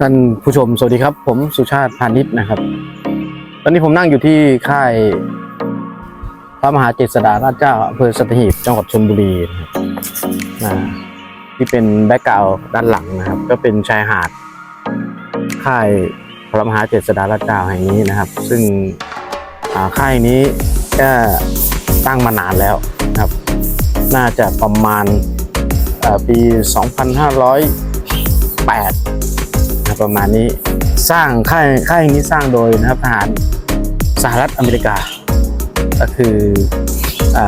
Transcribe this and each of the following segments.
ท่านผู้ชมสวัสดีครับ ผมสุชาติพานิชนะครับ ตอนนี้ผมนั่งอยู่ที่ค่ายพระมหาเจษฎาราชเจ้าอำเภอสัตหีบจังหวัดชลบุรีนะครับที่เป็นแบ็กกราวด้านหลังนะครับ ก็เป็นชายหาด ค่ายพระมหาเจษฎาราชเจ้าแห่งนี้นะครับ ซึ่งค่ายนี้ก็ตั้งมานานแล้วนะครับ น่าจะประมาณเอ่อปี 2508 ประมาณนี้สร้างค่ายค่ายนี้สร้างโดยนะครับทหารสหรัฐอเมริกา ก็คืออ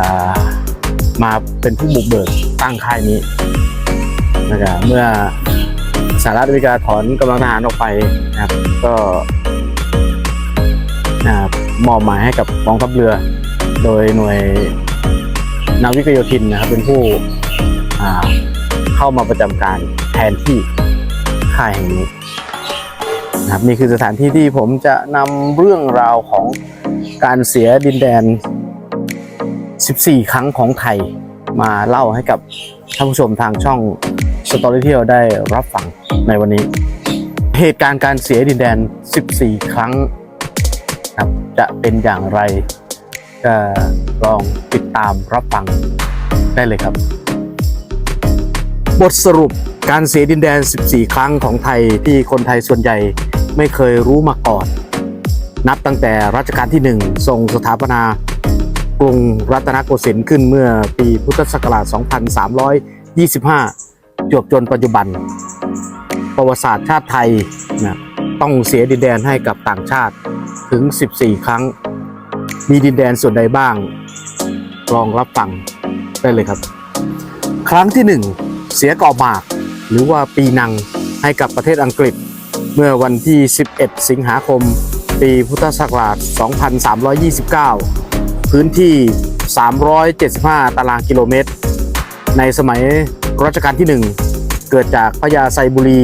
มาเป็นผู้บุกเบิกตั้งค่ายนี้นะครับเมื่อสหรัฐอเมริกาถอนกำลังทหารออกไปนะครับก็มอบหมายให้กับกองทัพเรือ โดยหน่วยนาวิกโยธินนะครับเป็นผู้เข้ามาประจำการแทนที่ ค่ายแห่งนี้นะครับนี่คือสถานที่ที่ผมจะนำเรื่องราวของการเสียดินแดน 14 ครั้งของไทยมาเล่าให้กับท่านผู้ชมทางช่องสตอรี่เที่ยวได้รับฟังในวันนี้ เหตุการณ์การเสียดินแดน 14 ครั้งครับจะเป็นอย่างไรก็ลองติดตามรับฟังได้เลยครับ บทสรุป การเสียดินแดน 14 ครั้งของไทยที่คนไทยส่วนใหญ่ไม่เคยรู้มาก่อน นับตั้งแต่รัชกาลที่ 1 ทรงสถาปนากรุงรัตนโกสินทร์ขึ้นเมื่อปีพุทธศักราช 2325 จวบจนปัจจุบัน ประวัติศาสตร์ชาติไทยนะต้องเสียดินแดนให้กับต่างชาติถึง 14 ครั้ง มีดินแดนส่วนใดบ้าง ลองรับฟังได้เลยครับ ครั้งที่ 1 เสียเกาะหมาก หรือว่าปีนังให้กับประเทศอังกฤษ เมื่อวันที่ 11 สิงหาคม ปีพุทธศักราช 2329 พื้นที่ 375 ตารางกิโลเมตร ในสมัยรัชกาลที่ 1 เกิดจากพระยาไซบุรี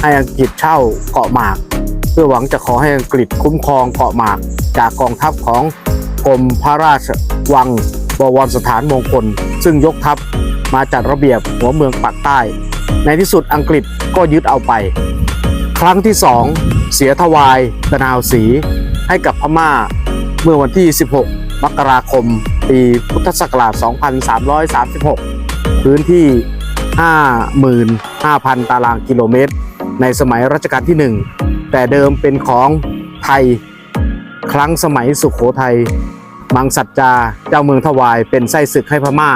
ให้อังกฤษเช่าเกาะหมาก เพื่อหวังจะขอให้อังกฤษคุ้มครองเกาะหมาก จากกองทัพของกรมพระราชวังบวรสถานมงคล ซึ่งยกทัพมาจัดระเบียบหัวเมืองปากใต้ ในที่สุดอังกฤษก็ยึดเอาไป ครั้งที่ 2 เสียทวายตะนาวสีให้กับพม่าเมื่อวันที่ 16 มกราคม ปีพุทธศักราช 2336 พื้นที่ 55,000 ตารางกิโลเมตร ในสมัยรัชกาลที่ 1 แต่เดิมเป็นของไทย ครั้งสมัยสุขโขทัย มังสัจจาเจ้าเมืองทวายเป็นไส้ศึกให้พม่า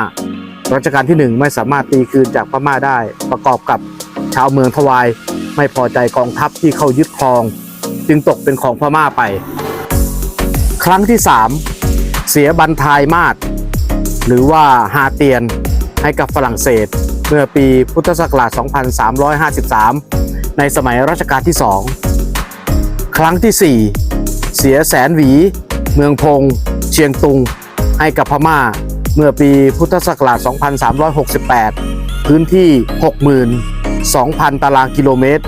รัชกาลที่ 1 ไม่สามารถตีคืนจากพม่าได้ ประกอบกับชาวเมืองทวาย ไม่พอใจกองทัพที่เข้ายึดครอง จึงตกเป็นของพม่าไป ครั้งที่ 3 เสียบันทายมาศหรือว่าฮาเตียนให้กับฝรั่งเศส เมื่อปีพุทธศักราช 2353 ในสมัยรัชกาลที่ 2 ครั้งที่ 4 เสียแสนหวี เมืองพง เชียงตุง ให้กับพม่า เมื่อปีพุทธศักราช 2368 พื้นที่ 62,000 ตารางกิโลเมตร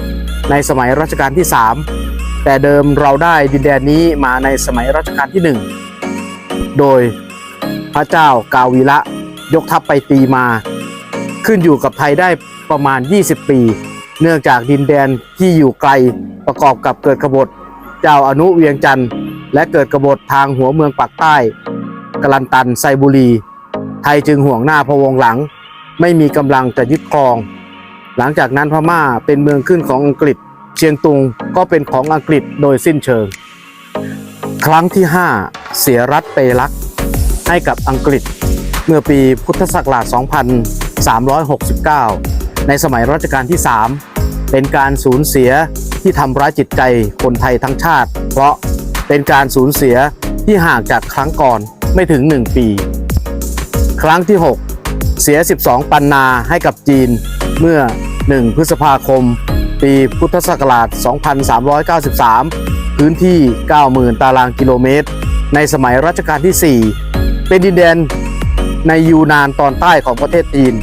ในสมัยรัชกาลที่ 3 แต่เดิมเราได้ดินแดนนี้มาในสมัยรัชกาลที่ 1 โดยพระเจ้ากาวีระยกทัพไปตีมา ขึ้นอยู่กับไทยได้ประมาณ 20 ปี เนื่องจากดินแดนที่อยู่ไกลประกอบกับเกิดกบฏเจ้าอนุเวียงจันทร์และเกิดกบฏทางหัวเมืองปากใต้กลันตันไซบุรี ไทยจึงห่วงหน้าพะวงหลัง ไม่มีกำลังจะยึดครอง หลังจากนั้นพม่าเป็นเมืองขึ้นของอังกฤษ เชียงตุงก็เป็นของอังกฤษโดยสิ้นเชิง ครั้งที่ 5 เสียรัฐเปรักให้กับอังกฤษ เมื่อปีพุทธศักราช 2369 ในสมัยรัชกาลที่ 3 เป็นการสูญเสียที่ทำร้ายจิตใจคนไทยทั้งชาติ เพราะเป็นการสูญเสียที่ห่างจากครั้งก่อนไม่ถึง 1 ปี ครั้งที่ 6 เสีย 12 ปันนาให้กับจีนเมื่อ 1 พฤษภาคม ปีพุทธศักราช 2393 พื้นที่ 90,000 ตารางกิโลเมตร ในสมัยรัชกาลที่ 4 เป็นดินแดนในยูนานตอนใต้ของประเทศจีน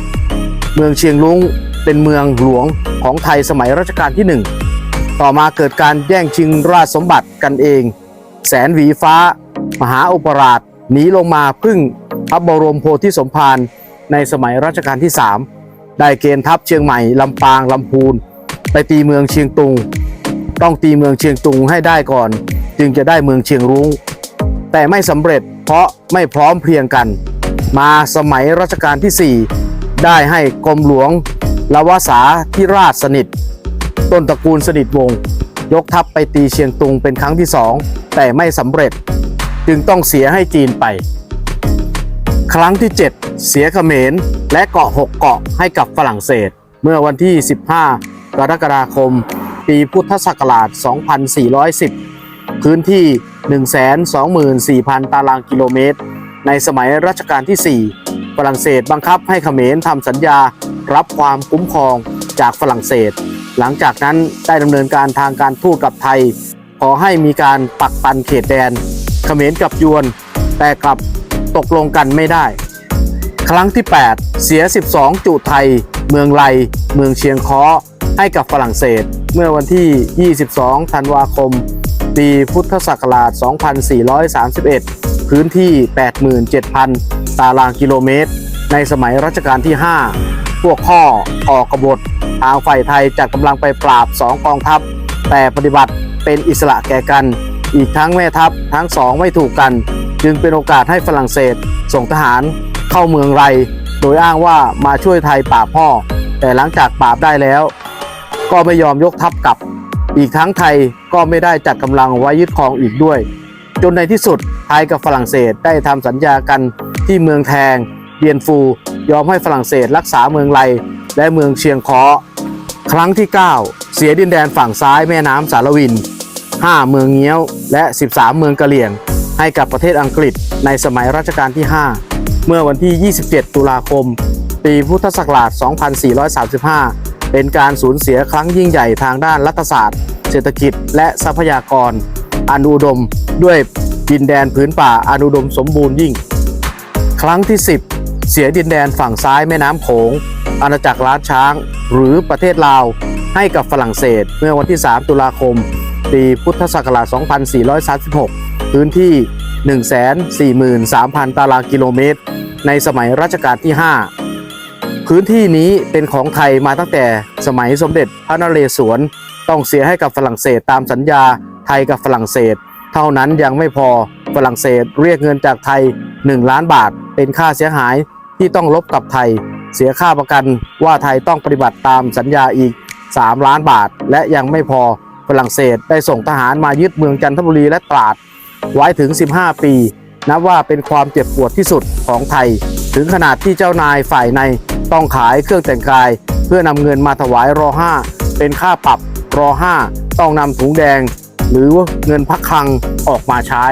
เมืองเชียงรุ้งเป็นเมืองหลวงของไทยสมัยรัชกาลที่ 1 ต่อมาเกิดการแย่งชิงราชสมบัติกันเอง แสนหวีฟ้า มหาอุปราชหนีลงมาพึ่ง พระบรมโพธิสมภารในสมัยรัชกาลที่ 3 ได้เกณฑ์ทัพเชียงใหม่ลำปางลำพูน ไปตีเมืองเชียงตุง ต้องตีเมืองเชียงตุงให้ได้ก่อน จึงจะได้เมืองเชียงรุ้งแต่ไม่สำเร็จเพราะไม่พร้อมเพรียงกัน มาสมัยรัชกาลที่ 4 ได้ให้กรมหลวงลวสาธิราชสนิท ต้นตระกูลสนิทวงศ์ยกทัพไปตีเชียงตุงเป็นครั้งที่สองแต่ไม่สำเร็จ จึงต้องเสียให้จีนไป ครั้งที่ 7 เสียเขมร และเกาะ 6 เกาะให้กับฝรั่งเศส เมื่อวันที่ 15 กรกฎาคม ปีพุทธศักราช 2410 พื้นที่ 124,000 ตารางกิโลเมตร ในสมัยรัชกาลที่ 4 ฝรั่งเศสบังคับให้เขมรทำสัญญารับความคุ้มครองจากฝรั่งเศส หลังจากนั้นได้ดำเนินการทางการทูตกับไทย ขอให้มีการปักปันเขตแดน เขมรกับยวน แต่กลับ ตกลงกันไม่ได้ ครั้งที่ 8 เสีย 12 จุไทย เมืองไลเมืองเชียงคอให้กับฝรั่งเศส เมื่อวันที่ 22 ธันวาคม ปีพุทธศักราช 2431 พื้นที่ 87,000 ตารางกิโลเมตร ในสมัยรัชกาลที่ 5 พวกข้อออกกบฏทางฝ่ายไทยจัดกำลังไปปราบสองกองทัพ แต่ปฏิบัติเป็นอิสระแก่กัน อีกทั้งแม่ทัพทั้งสองไม่ถูกกัน จึงเป็นโอกาสให้ฝรั่งเศส ส่งทหารเข้าเมืองไร โดยอ้างว่ามาช่วยไทยปราบพ่อ แต่หลังจากปราบได้แล้ว ก็ไม่ยอมยกทัพกลับ อีกทั้งไทยก็ไม่ได้จัดกำลังไว้ยึดครองอีกด้วย จนในที่สุดไทยกับฝรั่งเศสได้ทำสัญญากันที่เมืองแทงเบียนฟูยอมให้ฝรั่งเศสรักษาเมืองไรและเมืองเชียงคอครั้งที่ 9 เสียดินแดนฝั่งซ้ายแม่น้ำสารวิน 5 เมืองเงี้ยว และ 13 เมืองกะเหลี่ยง ให้กับประเทศอังกฤษในสมัยรัชกาลที่ 5 เมื่อวันที่ 27 ตุลาคม ปีพุทธศักราช 2435 เป็นการสูญเสียครั้งยิ่งใหญ่ทางด้านรัฐศาสตร์ เศรษฐกิจ และทรัพยากร อันอุดมด้วยดินแดนพื้นป่าอันอุดมสมบูรณ์ยิ่ง ครั้งที่ 10 เสียดินแดนฝั่งซ้ายแม่น้ำโขง อาณาจักรล้านช้าง หรือประเทศลาว ให้กับฝรั่งเศส เมื่อวันที่ 3 ตุลาคม ปีพุทธศักราช 2436 พื้นที่ 143,000 ตารางกิโลเมตร ในสมัยรัชกาลที่ 5 พื้นที่นี้เป็นของไทยมาตั้งแต่สมัยสมเด็จพระนเรศวรต้องเสียให้กับฝรั่งเศสตามสัญญาไทยกับฝรั่งเศส เท่านั้นยังไม่พอฝรั่งเศสเรียกเงินจากไทย 1 ล้านบาท เป็นค่าเสียหายที่ต้องลบกับไทย เสียค่าประกันว่าไทยต้องปฏิบัติตามสัญญาอีก 3 ล้านบาท และยังไม่พอฝรั่งเศสได้ส่งทหารมายึดเมืองจันทบุรีและตราด ไว้ถึง 15 ปี นับว่าเป็นความเจ็บปวดที่สุดของไทย ถึงขนาดที่เจ้านายฝ่ายในต้องขายเครื่องแต่งกาย เพื่อนำเงินมาถวายรอ5เป็นค่าปรับรอ5ต้องนำถุงแดง หรือเงินพักคังออกมาใช้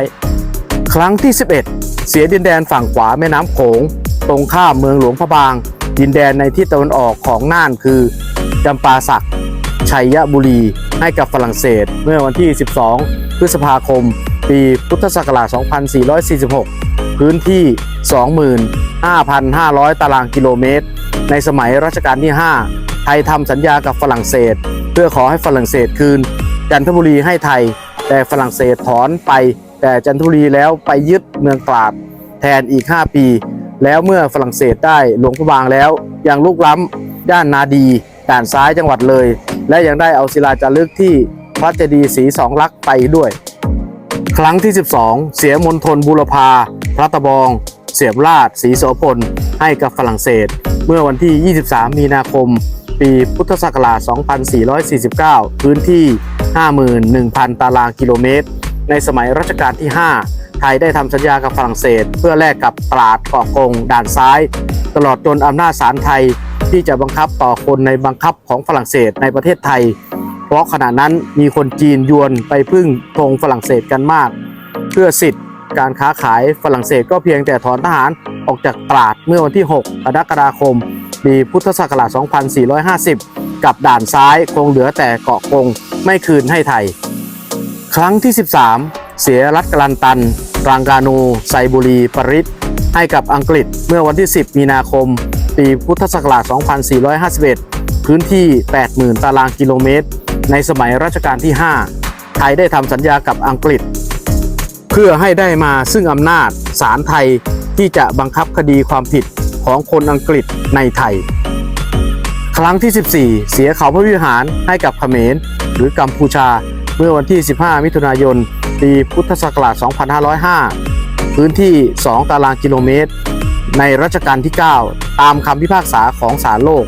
ครั้งที่ 11 เสียดินแดนฝั่งขวาแม่น้ำโขง ตรงข้ามเมืองหลวงพระบาง ดินแดนในทิศตะวันออกของน่านคือจำปาสักชัยบุรีให้กับฝรั่งเศสเมื่อวันที่ 12 พฤษภาคม ปีพุทธศักราช 2446 พื้นที่ 25,500 ตารางกิโลเมตร ในสมัยรัชกาลที่ 5 ไทยทำสัญญากับฝรั่งเศส เพื่อขอให้ฝรั่งเศสคืน จันทบุรีให้ไทย แต่ฝรั่งเศสถอนไป แต่จันทบุรีแล้วไปยึดเมืองตราด แทนอีก 5 ปี แล้วเมื่อฝรั่งเศสได้หลวงพระบางแล้วยังลุกล้ำย่านนาดีด่านซ้ายจังหวัดเลย และยังได้เอาศิลาจารึกที่พระเจดีย์ศรีสองลักษ์ไปด้วย ครั้งที่ 12 เสียมณฑลบุรพา พระตะบอง เสียมราชศรีโสพล ให้กับฝรั่งเศส เมื่อวันที่ 23 มีนาคม ปีพุทธศักราช 2449 พื้นที่ 51,000 ตารางกิโลเมตร ในสมัยรัชกาลที่ 5 ไทยได้ทำสัญญากับฝรั่งเศส เพื่อแลกกับตราดเกาะกงด่านซ้าย ตลอดจนอำนาจศาลไทยที่จะบังคับต่อคนในบังคับของฝรั่งเศสในประเทศไทย เพราะขณะนั้นมีคนจีนยวนไปพึ่งธงฝรั่งเศสกันมาก เพื่อสิทธิ์การค้าขายฝรั่งเศสก็เพียงแต่ถอนทหารออกจากตราดเมื่อวันที่ 6 กรกฎาคม ปีพุทธศักราช 2450 กับด่านซ้ายคงเหลือแต่เกาะกงไม่คืนให้ไทย ครั้งที่ 13 เสียรัฐกลันตันรังกานูไซบุรี ปริศให้กับอังกฤษเมื่อวันที่ 10 มีนาคม ปีพุทธศักราช 2451 พื้นที่ 80,000 ตารางกิโลเมตร ในสมัยรัชกาลที่ 5 ไทยได้ทำสัญญากับอังกฤษ เพื่อให้ได้มาซึ่งอำนาจศาลไทยที่จะบังคับคดีความผิดของคนอังกฤษในไทย ครั้งที่ 14 เสียเขาพระวิหารให้กับเขมร หรือกัมพูชาเมื่อวันที่ 15 มิถุนายน ปีพุทธศักราช 2505 พื้นที่ 2 ตารางกิโลเมตร ในรัชกาลที่ 9 ตามคำพิพากษาของศาลโลก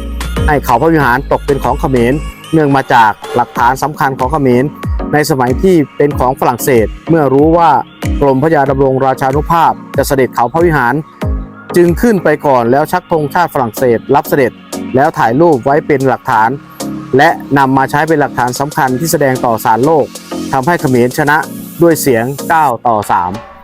ให้เขาพระวิหารตกเป็นของเขมร เนื่องมาจากหลักฐานสำคัญของเขมรในสมัยที่เป็นของฝรั่งเศส เมื่อรู้ว่ากรมพระยาดำรงราชานุภาพจะเสด็จเขาพระวิหาร จึงขึ้นไปก่อนแล้วชักธงชาติฝรั่งเศส รับเสด็จแล้วถ่ายรูปไว้เป็นหลักฐาน และนำมาใช้เป็นหลักฐานสำคัญที่แสดงต่อสารโลกทำให้เขมรชนะด้วยเสียง 9 ต่อ 3